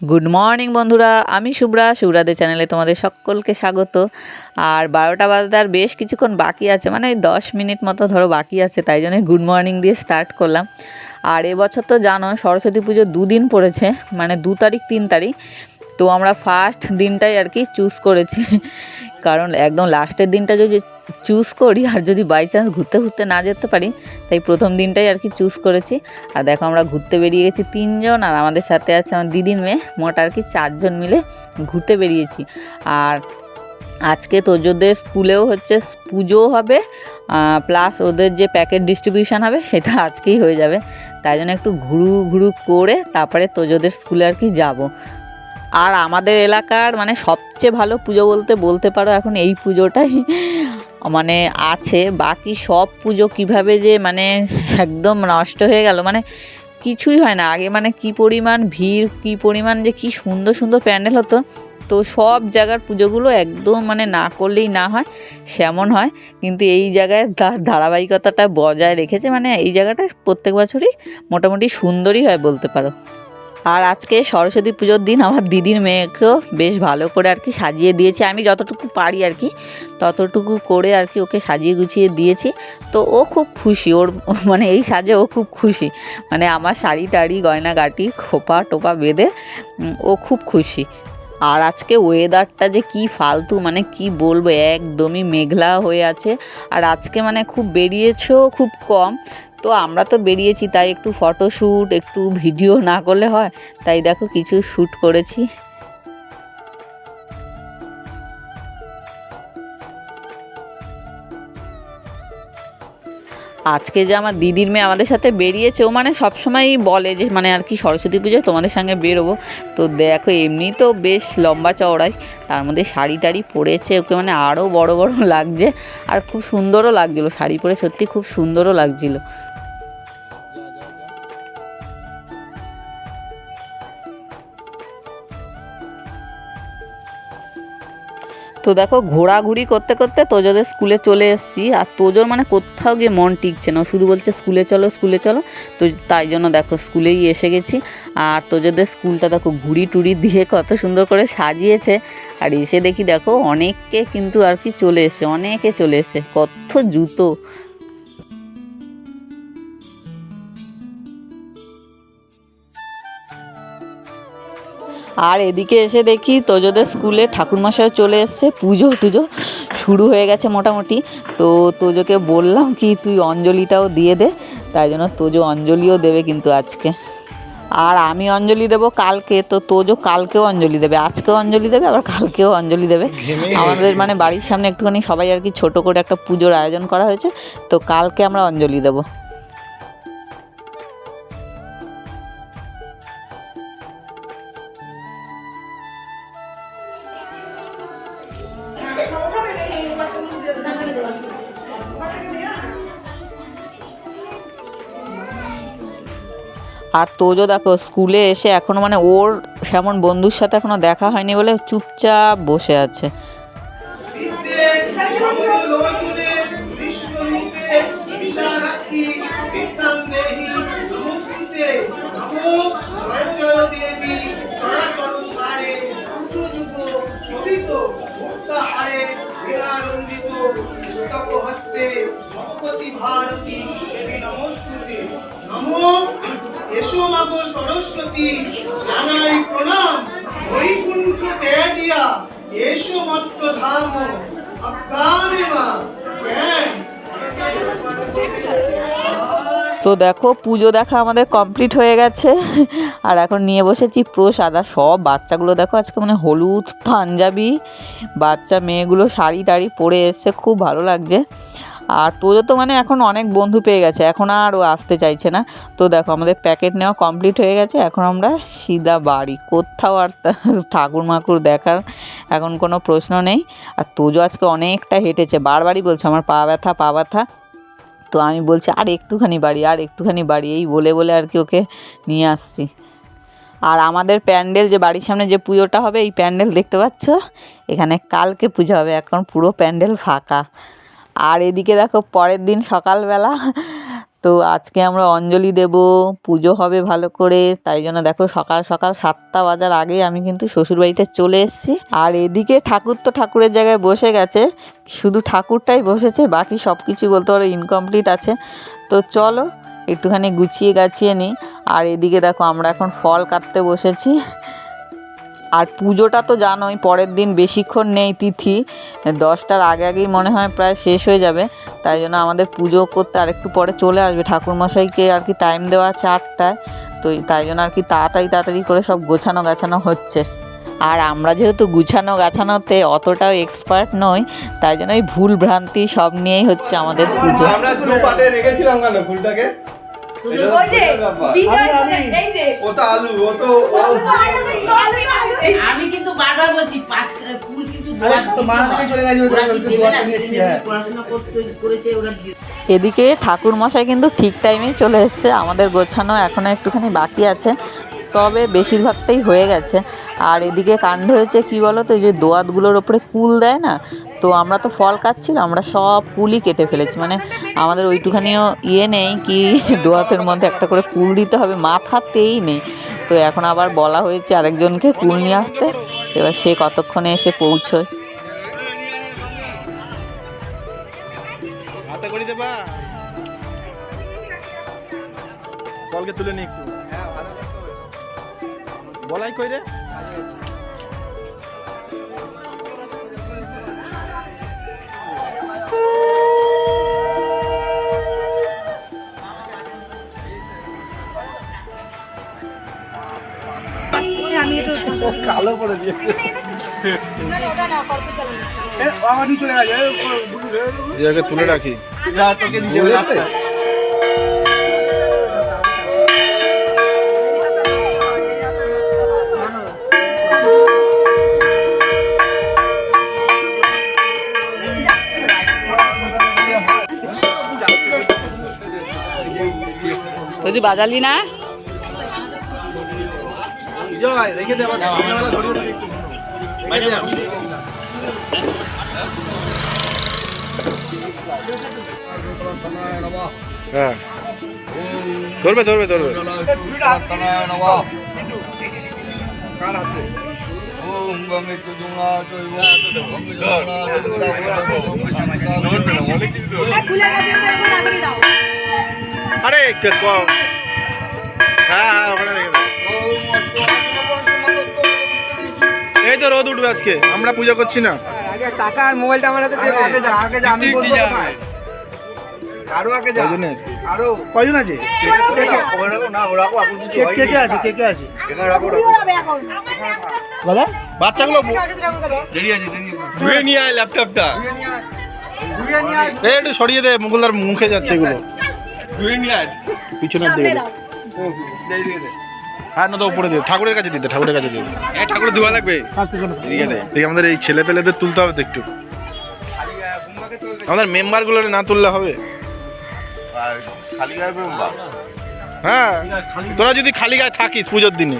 Good morning বন্ধুরা, আমি শুভ্রা, শুভ্রাদের চ্যানেলে তোমাদের সকলকে স্বাগত। আর বারোটা বাজতে আর বেশ কিছুক্ষণ বাকি আছে মানে ওই দশ মিনিট মতো ধরো বাকি আছে, তাই জন্য গুড মর্নিং দিয়ে স্টার্ট করলাম। আর এবছর তো জানো, সরস্বতী পুজো দুদিন পড়েছে মানে দু তারিখ, তিন তারিখ। তো আমরা ফার্স্ট দিনটাই আর কি চুজ করেছি। কারণ একদম লাস্টের দিনটা যদি চুজ করি, আর যদি বাই চান্স ঘুরতে ঘুরতে না যেতে পারি, তাই প্রথম দিনটাই আর কি চুজ করেছি। আর দেখো আমরা ঘুরতে বেরিয়ে গেছি তিনজন, আর আমাদের সাথে আছে আমার দিদির মেয়ে, মোট আর কি চারজন মিলে ঘুরতে বেরিয়েছি। আর আজকে তোজোদের স্কুলেও হচ্ছে পুজোও হবে প্লাস ওদের যে প্যাকেট ডিস্ট্রিবিউশন হবে, সেটা আজকেই হয়ে যাবে। তাই জন্য একটু ঘুরু ঘুরু করে তারপরে তোজোদের স্কুলে আর কি যাব। আর আমাদের এলাকার মানে সবচেয়ে ভালো পুজো বলতে বলতে পারো এখন এই পুজোটাই। মানে আছে, বাকি সব পুজো কীভাবে যে মানে একদম নষ্ট হয়ে গেল মানে কিছুই হয় না। আগে মানে কি পরিমাণ ভিড়, কি পরিমাণ যে কি সুন্দর সুন্দর প্যান্ডেল হতো, তো সব জায়গার পুজোগুলো একদম মানে না করলেই না হয়, সেমন হয়। কিন্তু এই জায়গায় ধারাবাহিকতাটা বজায় রেখেছে মানে এই জায়গাটা প্রত্যেক বছরই মোটামুটি সুন্দরই হয় বলতে পারো। আর আজকে সরস্বতী পুজোর দিন আমার দিদির মেয়েকেও বেশ ভালো করে আর কি সাজিয়ে দিয়েছি। আমি যতটুকু পারি আর কি, ততটুকু করে আর কি ওকে সাজিয়ে গুছিয়ে দিয়েছি। তো ও খুব খুশি, ওর মানে এই সাজে ও খুব খুশি। মানে আমার শাড়ি টাড়ি গয়না গাটি খোপা টোপা বেঁধে ও খুব খুশি। আর আজকে ওয়েদারটা যে কি ফালতু মানে কি বলব, একদমই মেঘলা হয়ে আছে। আর আজকে মানে খুব বেরিয়েছেও খুব কম। তো আমরা তো বেরিয়েছি, তাই একটু ফটোশ্যুট একটু ভিডিও না করলে হয়। তাই দেখো কিছু শ্যুট করেছি। আজকে যে আমার দিদির মেয়ে আমাদের সাথে বেরিয়েছে, ও মানে সবসময়ই বলে যে মানে আর কি সরস্বতী পুজোয় তোমাদের সঙ্গে বেরোবো। তো দেখো, এমনি তো বেশ লম্বা চওড়াই, তার মধ্যে শাড়ি টাড়ি পরেছে, ওকে মানে আরও বড় বড় লাগছে, আর খুব সুন্দরও লাগছিল, শাড়ি পরে সত্যি খুব সুন্দরও লাগছিল। তো দেখো ঘোরাঘুরি করতে করতে তোজোদের স্কুলে চলে এসেছি। আর তোজোর মানে কোথাও গিয়ে মন টিকছে না। শুধু বলছে, স্কুলে চলো স্কুলে চলো। তো তাই জন্য দেখো স্কুলেই এসে গেছি। আর তোজোদের স্কুলটা দেখো ঘুড়ি টুড়ি দিয়ে কত সুন্দর করে সাজিয়েছে। আর এসে দেখি দেখো, অনেককে কিন্তু আর কি চলে এসে অনেকে চলে এসে কত জুতো আর এদিকে এসে দেখি তোজোদের স্কুলে ঠাকুরমশাই চলে এসছে। পুজো টুজো শুরু হয়ে গেছে মোটামুটি। তো তোজোকে বললাম কি তুই অঞ্জলিটাও দিয়ে দে। তাই জন্য তোজো অঞ্জলিও দেবে কিন্তু আজকে। আর আমি অঞ্জলি দেবো কালকে। তো তোজো কালকেও অঞ্জলি দেবে। আজকেও অঞ্জলি দেবে আবার কালকেও অঞ্জলি দেবে। আমাদের মানে বাড়ির সামনে একটুখানি সবাই আর কি ছোট করে একটা পুজোর আয়োজন করা হয়েছে। তো কালকে আমরা অঞ্জলি দেবো। আর তোজো দেখো, স্কুলে এসে এখনও মানে ওর সেমন বন্ধুর সাথে এখনও দেখা হয়নি বলে চুপচাপ বসে আছে। এসো মত্ত ধাম তো দেখো, পুজো দেখা আমাদের কমপ্লিট হয়ে গেছে। আর এখন নিয়ে বসেছি প্রসাদ আর সব বাচ্চাগুলো। দেখো আজকে মানে হলুদ, পাঞ্জাবি, বাচ্চা মেয়েগুলো শাড়ি টাড়ি পরে এসছে, খুব ভালো লাগছে। আর তোজো তো মানে এখন অনেক বন্ধু পেয়ে গেছে, এখন আর ও আসতে চাইছে না। তো দেখো, আমাদের প্যাকেট নেওয়া কমপ্লিট হয়ে গেছে। এখন আমরা সিধা বাড়ি, কোথাও আর ঠাকুর মাকুর দেখার এখন কোনো প্রশ্ন নেই। আর তোজো আজকে অনেকটা হেঁটেছে। বারবারই বলছে, আমার পা ব্যথা পা ব্যথা। তো আমি বলছি, আর একটুখানি বাড়ি, আর একটুখানি বাড়ি। এই বলে বলে আর কি ওকে নিয়ে আসছি। আর আমাদের প্যান্ডেল যে বাড়ির সামনে যে পুজোটা হবে, এই প্যান্ডেল দেখতে পাচ্ছ? এখানে কালকে পুজো হবে, এখন পুরো প্যান্ডেল ফাঁকা। আর এদিকে দেখো, পরের দিন সকালবেলা তো আজকে আমরা অঞ্জলি দেব, পুজো হবে ভালো করে, তাই জন্য দেখো সকাল সকাল সাতটা বাজার আগে আমি কিন্তু শ্বশুরবাড়িতে চলে এসেছি। আর এদিকে ঠাকুর তো ঠাকুরের জায়গায় বসে গেছে, শুধু ঠাকুরটাই বসেছে, বাকি সব কিছু বলতে পারো ইনকমপ্লিট আছে। তো চলো, একটুখানি গুছিয়ে গাছিয়ে নিই আর এদিকে দেখো আমরা এখন ফল কাটতে বসেছি। আর পুজোটা তো জানোই, পরের দিন বেশিক্ষণ নেই তিথি, দশটার আগে আগেই মনে হয় প্রায় শেষ হয়ে যাবে। তাই জন্য আমাদের পুজো করতে আরেকটু পরে চলে আসবে। ঠাকুরমশাইকে আর কি টাইম দেওয়া আছে আটটায়। তো তাই জন্য আর কি তাড়াতাড়ি তাড়াতাড়ি করে সব গোছানো গাছানো হচ্ছে। আর আমরা যেহেতু গুছানো গাছানোতে অতটাও এক্সপার্ট নই তাই জন্য ওই ভুল ভ্রান্তি সব নিয়েই হচ্ছে আমাদের পুজো। আমরা দু পাটে রেখেছিলাম কেন ফুলটাকে? এই আলু ও তো আমি কিন্তু বারবার বলছি পাঁচ ফুল কিন্তু হ্যাঁ। এদিকে ঠাকুর মশাই কিন্তু ঠিক টাইমেই চলে এসেছে আমাদের গোছানো এখনও একটুখানি বাকি আছে তবে বেশিরভাগটাই হয়ে গেছে আর এদিকে কাণ্ড হয়েছে কি বলো তো এই যে দোয়াতগুলোর ওপরে কুল দেয় না তো আমরা তো ফল কাটছিলাম আমরা সব কুলই কেটে ফেলেছি মানে আমাদের ওইটুখানিও ইয়ে নেই কি দোয়াতের মধ্যে একটা করে কুল দিতে হবে মাথাতেই নেই তো এখন আবার বলা হয়েছে আরেকজনকে কুল নিয়ে আসতে। এবার সে কতক্ষণে এসে পৌঁছয়? বলাই কই রে? কালো করে দিয়েছে তুলে রাখি। তোকে তুই বাজালি না? জয় রেখে দে। হ্যাঁ। ধরবে ধরবে ধরবে। আরে কে- ক- হ্যাঁ হ্যাঁ ওখানে রেখে এই তো রোদ উঠবে আজকে আমরা পূজা করছি না। আগে টাকা আর মোবাইলটা আমার হাতে দিয়ে আগে যা আগে যা আমি বলব আরও আগে যা। আরও। কয়জন আছে? কে কে কে আছে? কে কে আছে? দাদা বাচ্চাগুলো? ধুয়ে নিয়ে আয় ল্যাপটপটা। এই একটু সরিয়ে দে মুকুলদার মুখে যাচ্ছে এগুলো। ধুয়ে নিয়ে আয়। পিছনের দিকে দে। হ্যাঁ না তো উপরে দে ঠাকুরের কাছে দিতে ঠাকুরের কাছে দিতে। ঠাকুর ধোয়া লাগবে। এই আমাদের এই ছেলে পেলেদের তুলতে হবে তো একটু। আমাদের মেম্বারগুলো না তুললে হবে? হ্যাঁ তোরা যদি খালি গায়ে থাকিস পুজোর দিনে।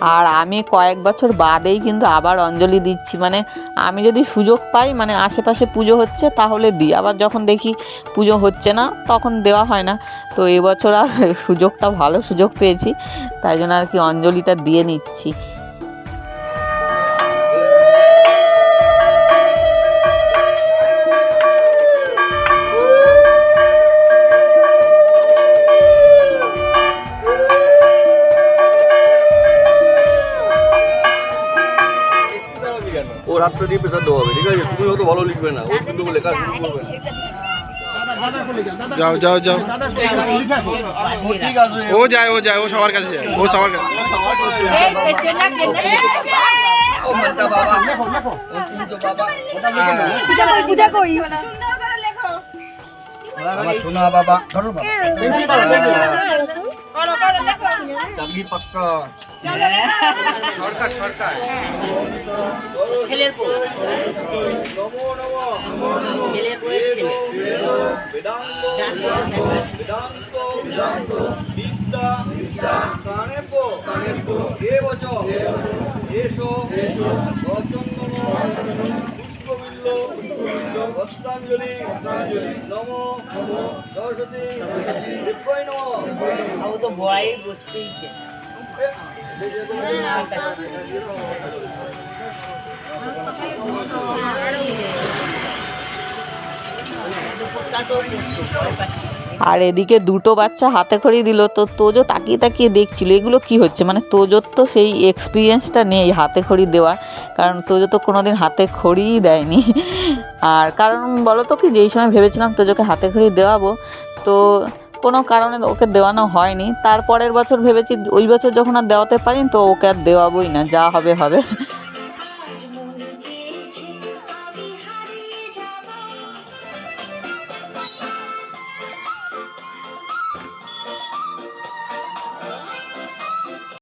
আর আমি কয়েক বছর বাদেই কিন্তু আবার অঞ্জলি দিচ্ছি। মানে আমি যদি সুযোগ পাই মানে আশেপাশে পুজো হচ্ছে তাহলে দিই। আবার যখন দেখি পুজো হচ্ছে না, তখন দেওয়া হয় না। তো এবছর আর সুযোগটা, ভালো সুযোগ পেয়েছি। তাই জন্য আর কি অঞ্জলিটা দিয়ে নিচ্ছি। ও রাত্রে দিয়ে প্রেশার দেওয়া হবে ঠিক আছে তুমি হয়তো ভালো লিখবে না ও কিন্তু লেখা শুরু করবে যাও যাও যাও ও যায় ও যায় ও সবার কাছে যায় ও সবার কাছে বাবা পূজা কই আমার সোনা ধরো বাবা চাকরি পাক্কা ছেলের বউ। ছেলের বউয়ের ছেলে। এসো ভক্তাঞ্জলি নমো সরস্বতী নমঃ তো ভয়ে বসতেই আর এদিকে দুটো বাচ্চা হাতে খড়ি দিল, তো তোজো তাকিয়ে তাকিয়ে দেখছিল, এগুলো কি হচ্ছে? মানে তোজোর তো সেই এক্সপিরিয়েন্সটা নেই হাতে খড়ি দেওয়া কারণ তোজো তো কোনো দিন হাতে খড়িই দেয়নি। আর কারণ বলো তো কি, যেই সময় ভেবেছিলাম তোজোকে হাতে খড়ি দেওয়াবো, তো কোনো কারণে ওকে দেওয়ানো হয়নি। তারপরের বছর ভেবেছি ওই বছর যখন আর দেওয়াতে পারিনি, তো ওকে আর দেওয়াবোই না, যা হবে হবে।